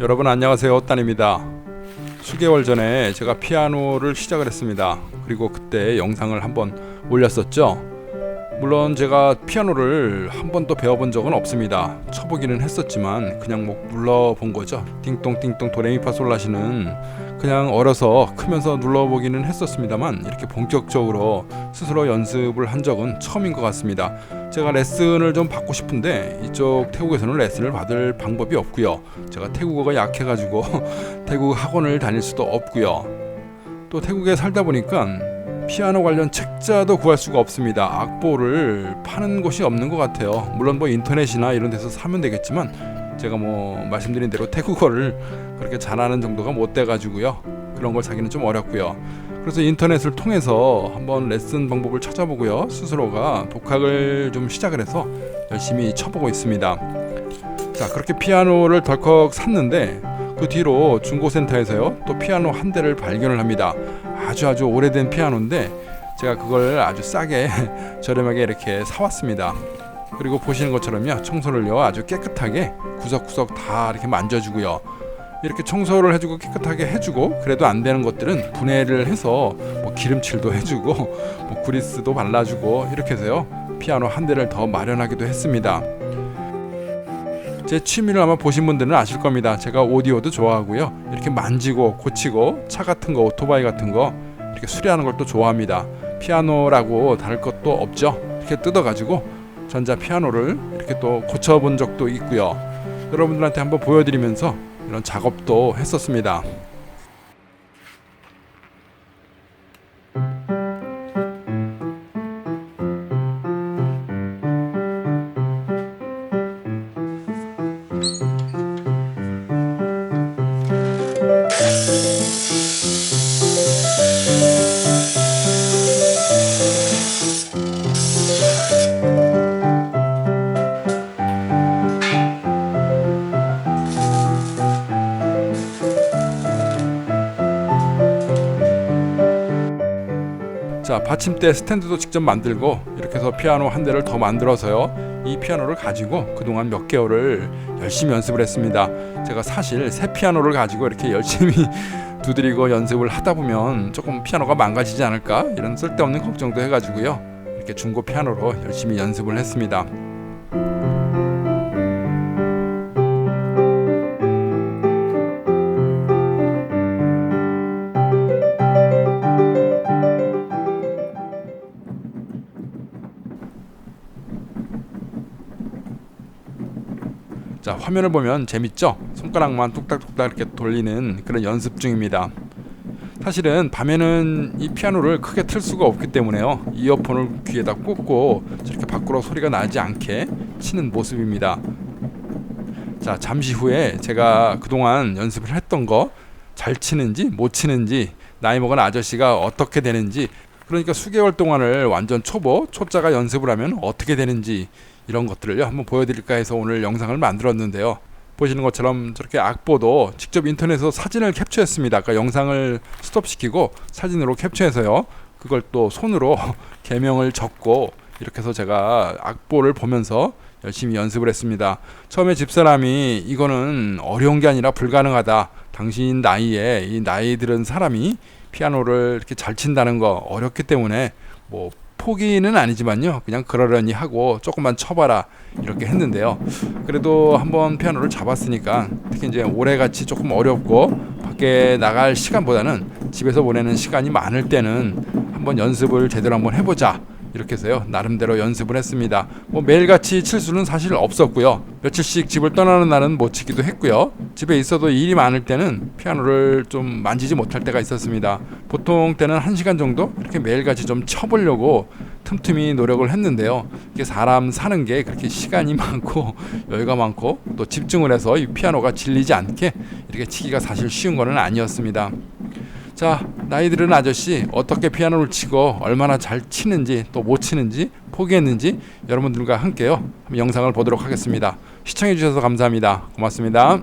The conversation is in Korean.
여러분 안녕하세요. 따입니다. 수개월 전에 제가 피아노를 시작을 했습니다. 그리고 그때 영상을 한번 올렸었죠. 물론 제가 피아노를 한 번도 배워본 적은 없습니다. 쳐보기는 했었지만 그냥 뭐 눌러본 거죠. 띵똥띵똥 도레미파솔라시는 그냥 어려서 크면서 눌러보기는 했었습니다만 이렇게 본격적으로 스스로 연습을 한 적은 처음인 것 같습니다 제가 레슨을 좀 받고 싶은데 이쪽 태국에서는 레슨을 받을 방법이 없고요. 제가 태국어가 약해가지고 태국 학원을 다닐 수도 없고요. 또 태국에 살다 보니까 피아노 관련 책자도 구할 수가 없습니다. 악보를 파는 곳이 없는 것 같아요. 물론 뭐 인터넷이나 이런 데서 사면 되겠지만 제가 뭐 말씀드린 대로 태국어를 그렇게 잘하는 정도가 못 돼가지고요. 그런 걸 사기는 좀 어렵고요. 그래서 인터넷을 통해서 한번 레슨 방법을 찾아보고요. 스스로가 독학을 좀 시작을 해서 열심히 쳐보고 있습니다. 자, 그렇게 피아노를 덜컥 샀는데 그 뒤로 중고센터에서요. 또 피아노 한 대를 발견을 합니다. 아주 아주 오래된 피아노인데 제가 그걸 아주 싸게 저렴하게 이렇게 사왔습니다. 그리고 보시는 것처럼요. 청소를요. 아주 깨끗하게 구석구석 다 이렇게 만져주고요. 이렇게 청소를 해주고 깨끗하게 해주고 그래도 안 되는 것들은 분해를 해서 뭐 기름칠도 해주고 뭐 그리스도 발라주고 이렇게 해서요 피아노 한 대를 더 마련하기도 했습니다. 제 취미를 아마 보신 분들은 아실 겁니다. 제가 오디오도 좋아하고요. 이렇게 만지고 고치고 차 같은 거 오토바이 같은 거 이렇게 수리하는 걸 또 좋아합니다. 피아노라고 다를 것도 없죠. 이렇게 뜯어가지고 전자 피아노를 이렇게 또 고쳐본 적도 있고요. 여러분들한테 한번 보여드리면서 이런 작업도 했었습니다. 받침대 스탠드도 직접 만들고 이렇게 해서 피아노 한 대를 더 만들어서요. 이 피아노를 가지고 그동안 몇 개월을 열심히 연습을 했습니다. 제가 사실 새 피아노를 가지고 이렇게 열심히 두드리고 연습을 하다 보면 조금 피아노가 망가지지 않을까 이런 쓸데없는 걱정도 해가지고요. 이렇게 중고 피아노로 열심히 연습을 했습니다 자 화면을 보면 재밌죠? 손가락만 뚝딱뚝딱 이렇게 돌리는 그런 연습 중입니다. 사실은 밤에는 이 피아노를 크게 틀 수가 없기 때문에요. 이어폰을 귀에다 꽂고 저렇게 밖으로 소리가 나지 않게 치는 모습입니다. 자 잠시 후에 제가 그동안 연습을 했던 거 잘 치는지 못 치는지 나이 먹은 아저씨가 어떻게 되는지 그러니까 수개월 동안을 완전 초보 초짜가 연습을 하면 어떻게 되는지 이런 것들을요 한번 보여드릴까 해서 오늘 영상을 만들었는데요. 보시는 것처럼 저렇게 악보도 직접 인터넷에서 사진을 캡처했습니다. 아까 영상을 스톱시키고 사진으로 캡처해서요. 그걸 또 손으로 개명을 적고 이렇게 해서 제가 악보를 보면서 열심히 연습을 했습니다. 처음에 집사람이 이거는 어려운 게 아니라 불가능하다. 당신 나이에 이 나이 들은 사람이 피아노를 이렇게 잘 친다는 거 어렵기 때문에 뭐 포기는 아니지만요. 그냥 그러려니 하고 조금만 쳐봐라 이렇게 했는데요. 그래도 한번 피아노를 잡았으니까 특히 이제 올해같이 조금 어렵고 밖에 나갈 시간보다는 집에서 보내는 시간이 많을 때는 한번 연습을 제대로 한번 해보자. 이렇게 해서요 나름대로 연습을 했습니다. 뭐 매일같이 칠 수는 사실 없었고요. 며칠씩 집을 떠나는 날은 못 치기도 했고요. 집에 있어도 일이 많을 때는 피아노를 좀 만지지 못할 때가 있었습니다. 보통 때는 한 시간 정도 이렇게 매일같이 좀 쳐보려고 틈틈이 노력을 했는데요. 이게 사람 사는 게 그렇게 시간이 많고 여유가 많고 또 집중을 해서 이 피아노가 질리지 않게 이렇게 치기가 사실 쉬운 거는 아니었습니다. 자, 나이 들은 아저씨 어떻게 피아노를 치고 얼마나 잘 치는지 또 못 치는지 포기했는지 여러분들과 함께요. 영상을 보도록 하겠습니다. 시청해 주셔서 감사합니다. 고맙습니다.